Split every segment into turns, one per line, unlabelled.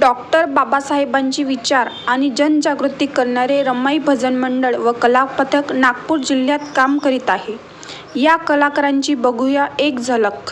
Doctor बाबासाहेबांचे विचार आणि जनजागृती करणारे रमाई भजन मंडळ व कला पथक नागपूर जिल्ह्यात काम करीत आहे. या कलाकारांची बघूया एक झलक.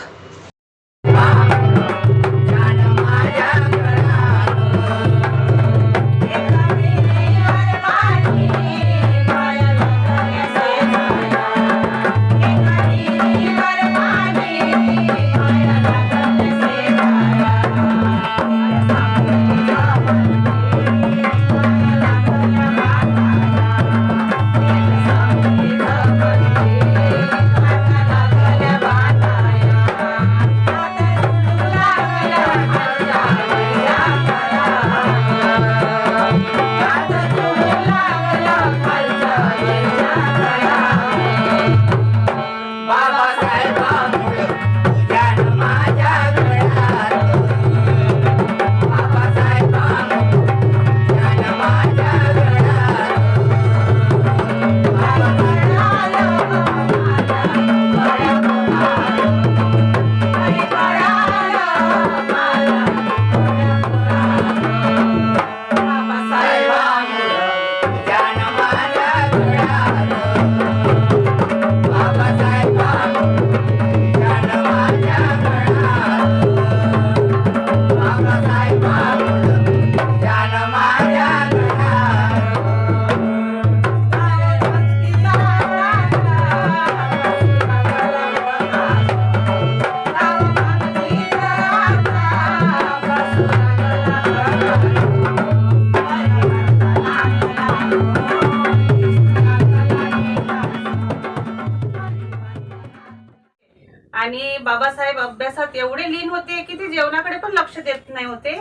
बाबासाहेब अभ्यासात एवढे लीन होते की ते जेवणाकडे पण लक्ष देत नाही होते.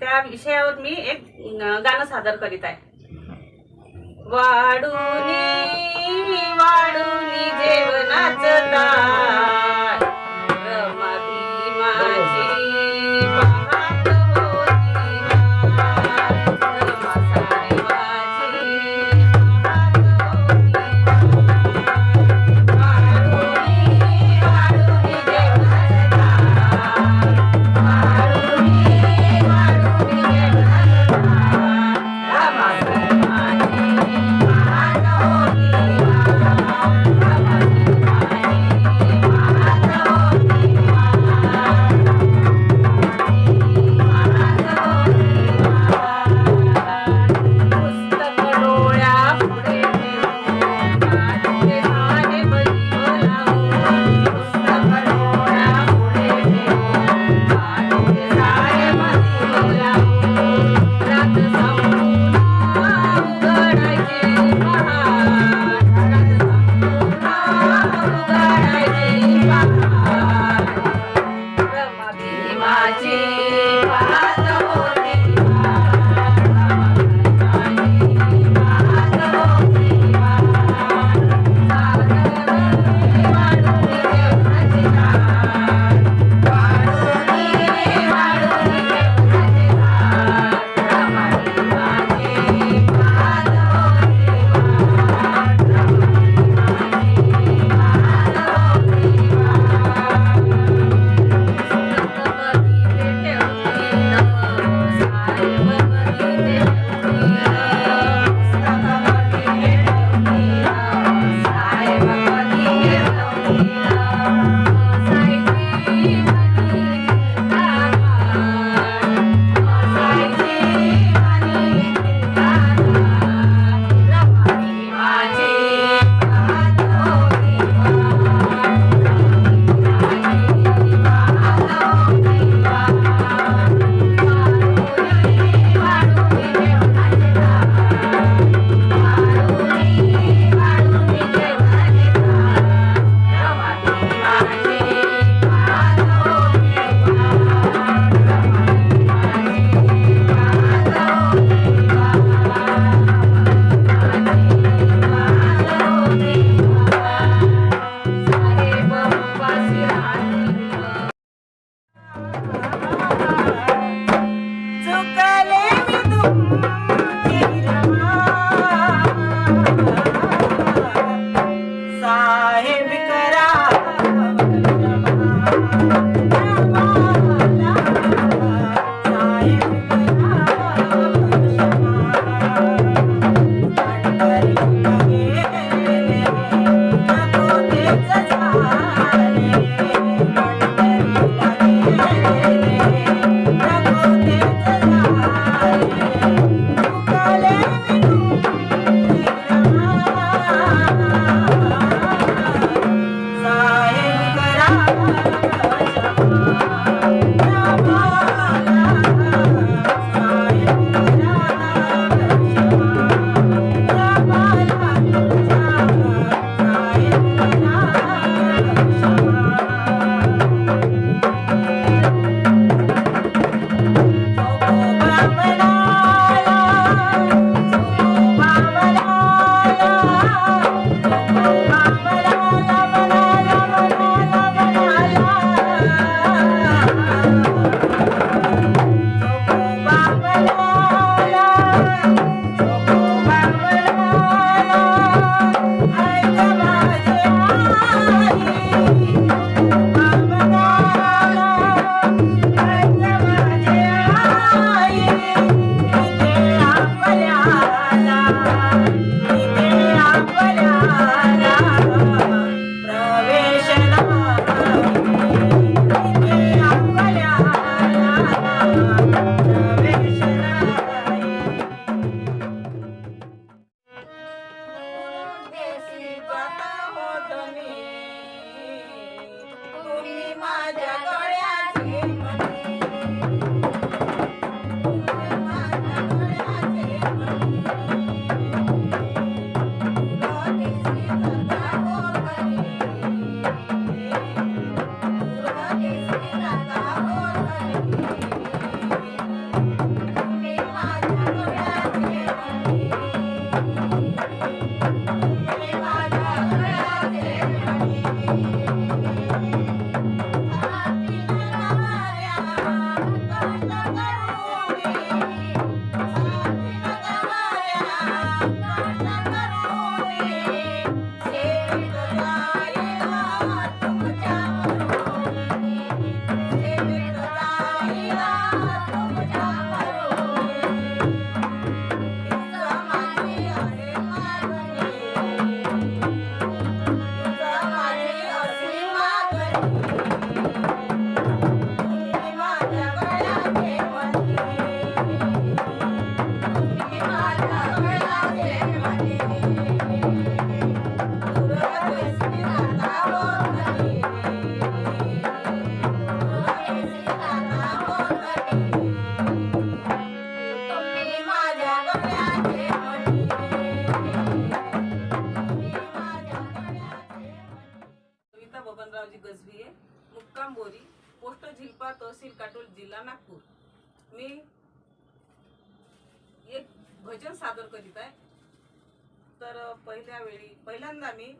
त्या विषयावर मी एक गाणं सादर करीत आहे. वाढून वा Thank you. पोस्ट तहसील काटोल जिल्हा नागपूर. मी एक भजन सादर करीत आहे. तर पहिल्या वेळी पहिल्यांदा मी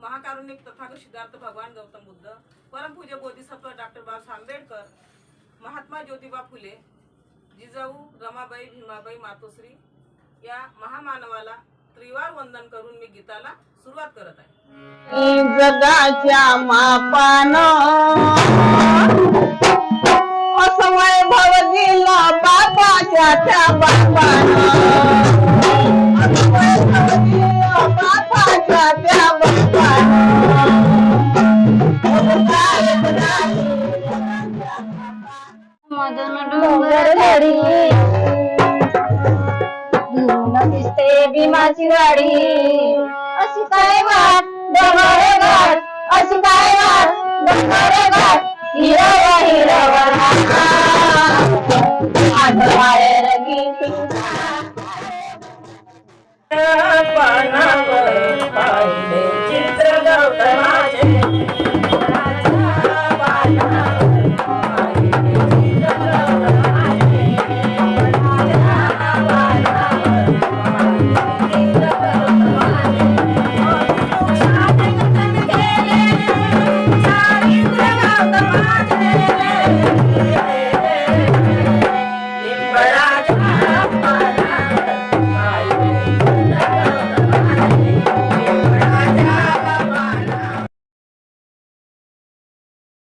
महाकारुणिक तथागत सिद्धार्थ भगवान गौतम बुद्ध परमपूज्य बोधिसत्व डॉक्टर बाबासाहेब आंबेडकर महात्मा ज्योतिबा फुले जिजाऊ रमाबाई भीमाबाई मातोश्री या महामानवाला त्रिवार वंदन करून मी गीताला सुरुवात करत आहे.
जगाच्या मापान
गाडी धरी दिसते भीमाची गाडी अशी काय वाट? डोंगरे घाट. अशी काय वाट? डोंगरे घाट. हिरवा हिरवा
पाना